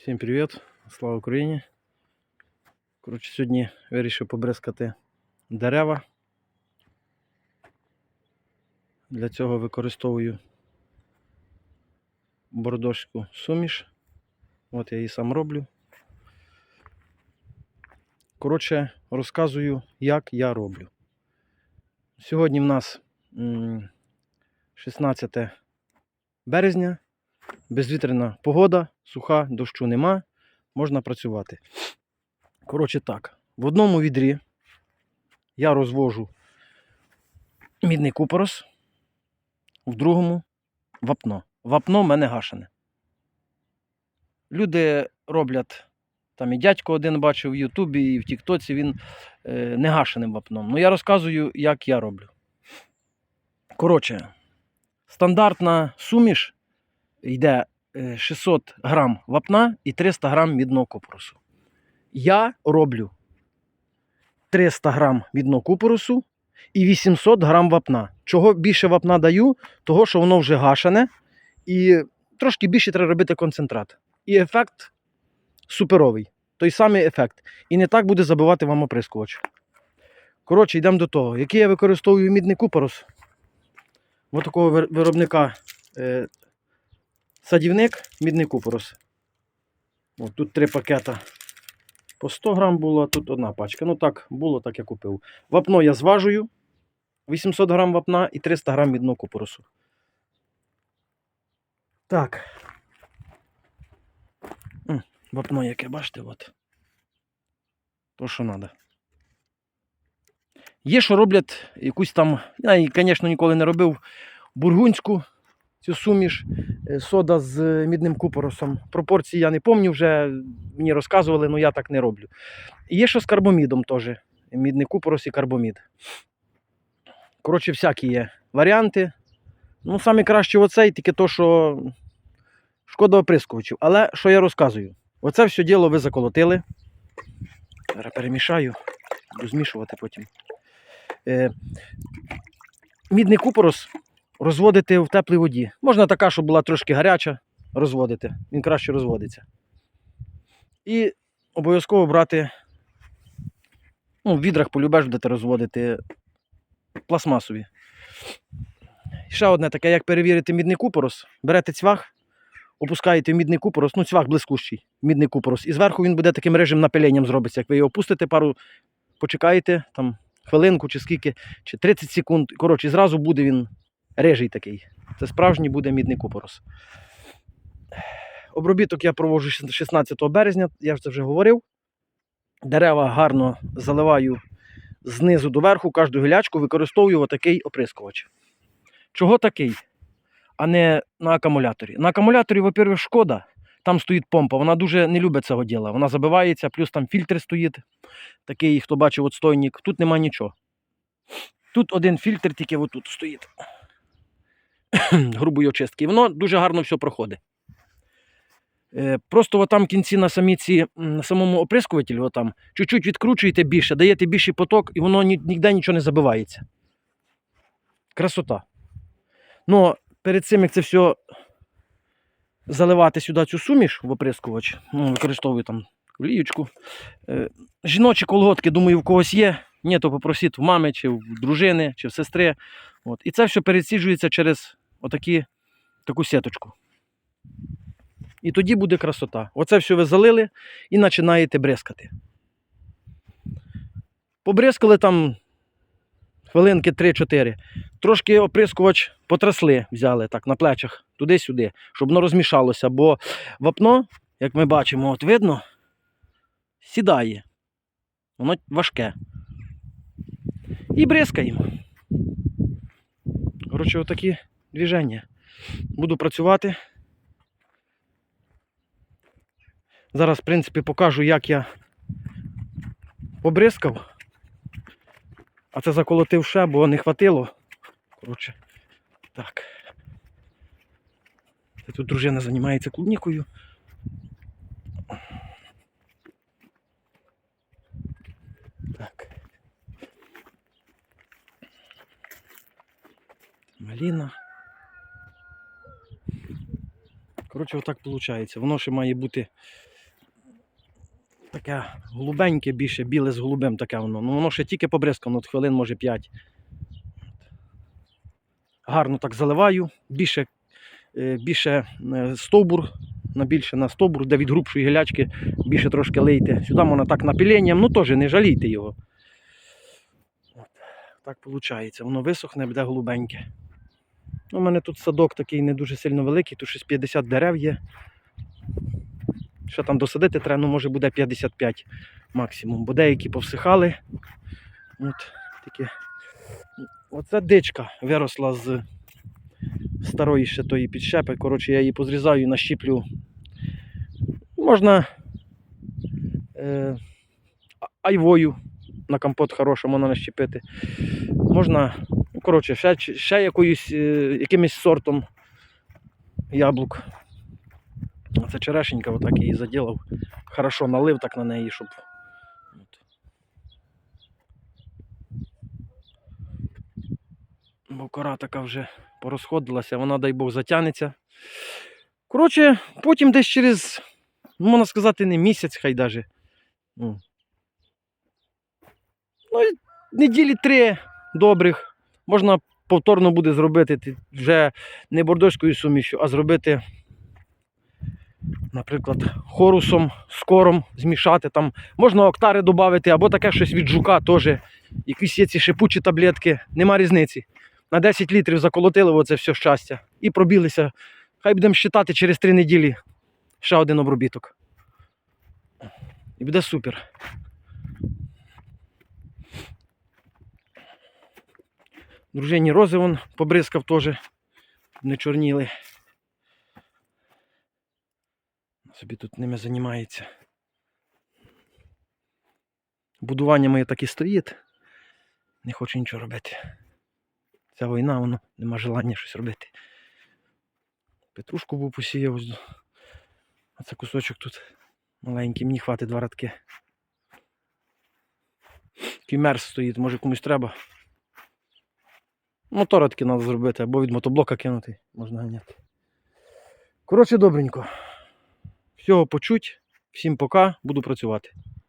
Всім привіт! Слава Україні! Коротше, сьогодні вирішив побризкати дерева. Для цього використовую бордошську суміш. От я її сам роблю. Коротше, розказую, як я роблю. Сьогодні в нас 16 березня. Безвітряна погода, суха, дощу нема, можна працювати. Коротше так, в одному відрі я розвожу мідний купорос, в другому вапно. Вапно в мене гашене. Люди роблять, там і дядько один бачив в Ютубі, і в Тіктоці він е, не гашеним вапном. Ну я розказую, як я роблю. Коротше, стандартна суміш йде е, 600 грам вапна і 300 грам мідного купоросу. Я роблю 300 грам мідного купоросу і 800 грам вапна. Чого більше вапна даю, того що воно вже гашене, і трошки більше треба робити концентрат. І ефект суперовий. Той самий ефект. І не так буде забивати вам оприскувач. Коротше, йдемо до того. Який я використовую мідний купорос? Ось такого виробника е, садівник, мідний купорос. От тут три пакета по 100 грам було, а тут одна пачка. Ну так, було, так я купив. Вапно я зважую. 800 грам вапна і 300 грам мідного купоросу. Так. Вапно яке, бачите, от. То, що треба. Є, що роблять якусь там, я, звісно, ніколи не робив бургунську цю суміш, е, сода з мідним купоросом. Пропорції я не пам'ятаю вже, мені розказували, але я так не роблю. І є що з карбомідом теж. Мідний купорос і карбомід. Коротше, всякі є варіанти. Ну, саме краще оцей, тільки то, що шкода оприскувачів. Але що я розказую? Оце все діло ви заколотили. Зараз перемішаю, буду змішувати потім. Е, мідний купорос розводити в теплій воді. Можна така, щоб була трошки гаряча, розводити. Він краще розводиться. І обов'язково брати. Ну, в відрах полюбеш будете розводити пластмасові. Ще одне таке, як перевірити мідний купорос. Берете цвях, опускаєте в мідний купорос, ну цвях блискущий, мідний купорос. І зверху він буде таким режим напиленням зробиться. Як ви його опустите пару, почекаєте там хвилинку чи скільки, чи 30 секунд. Коротше, зразу буде він рижий такий. Це справжній буде мідний купорос. Обробіток я проводжу 16 березня, я ж це вже говорив. Дерева гарно заливаю знизу до верху, кожну гілячку використовую отакий оприскувач. Чого такий, а не на акумуляторі? На акумуляторі, во-первых, шкода, там стоїть помпа, вона дуже не любить цього діла. Вона забивається, плюс там фільтр стоїть. Такий, хто бачив отстойник. Тут нема нічого. Тут один фільтр тільки отут стоїть. грубої очистки. Воно дуже гарно все проходить. Е, Просто там в кінці на самі на самому оприскувателі, отам, чуть-чуть відкручуєте більше, даєте більший поток, і воно ніде нічого не забивається. Красота. Ну, перед цим, як це все заливати сюди цю суміш в оприскувач, ну, використовую там оліючку. Е, жіночі колготки, думаю, в когось є. Ні, то попросіть в мами, чи в дружини, чи в сестри. От. І це все пересіджується через отакі, таку сіточку. І тоді буде красота. Оце все ви залили і починаєте бризкати. Побризкали там хвилинки 3-4. Трошки оприскувач потрасли, взяли так на плечах туди-сюди, щоб воно розмішалося, бо вапно, як ми бачимо, от видно, сідає. Воно важке. І бризкаємо. Коротше, отакі движення. Буду працювати. Зараз, в принципі, покажу, як я побризкав. А це заколотив ще, бо не хватило. Коротше, так. Це Тут дружина займається клубнікою. Так. Маліна. Коротше, отак виходить. Воно ще має бути Таке голубеньке, більше біле з голубим таке воно. Ну воно ще тільки побризкано, от хвилин, може 5. Гарно так заливаю, більше, е, більше е, стовбур, на більше на стовбур, де від грубшої гілячки більше трошки лийте. Сюди можна так напілінням, ну теж не жалійте його. От, так виходить. Воно висохне, буде голубеньке. У мене тут садок такий не дуже сильно великий, тут щось 50 дерев є. Що там досадити треба, ну може буде 55 максимум, бо деякі повсихали. От, такі. Оця дичка виросла з старої ще тої підщепи. Коротше, я її позрізаю і нащіплю. Можна е, айвою на компот хороший можна нащепити. Можна, ну, коротше, ще, ще якоюсь, е, якимось сортом яблук. Це черешенька, отак її заділав. Хорошо налив так на неї, щоб. Бо кора така вже порозходилася, вона, дай Бог, затягнеться. Коротше, потім десь через, можна сказати, не місяць, хай даже. Ну, ну неділі три добрих. Можна повторно буде зробити вже не бордоською сумішю, а зробити, наприклад, хорусом, скором змішати. Там можна октари додати, або таке щось від жука теж. Якісь є ці шипучі таблетки, нема різниці. На 10 літрів заколотили оце все щастя і пробілися. Хай будемо считати через 3 неділі ще один обробіток. І буде супер. Дружині рози вон побризкав теж. Не чорніли. Собі тут ними займається. Будування моє так і стоїть. Не хочу нічого робити. Ця війна, воно нема желання щось робити. Петрушку був посіяв. А це кусочок тут маленький, мені хватить два радки. Мерз стоїть, може комусь треба. Мотора треба зробити, або від мотоблока кинути, можна ганяти. Коротше, добренько. Всього почуть. Всім пока, буду працювати.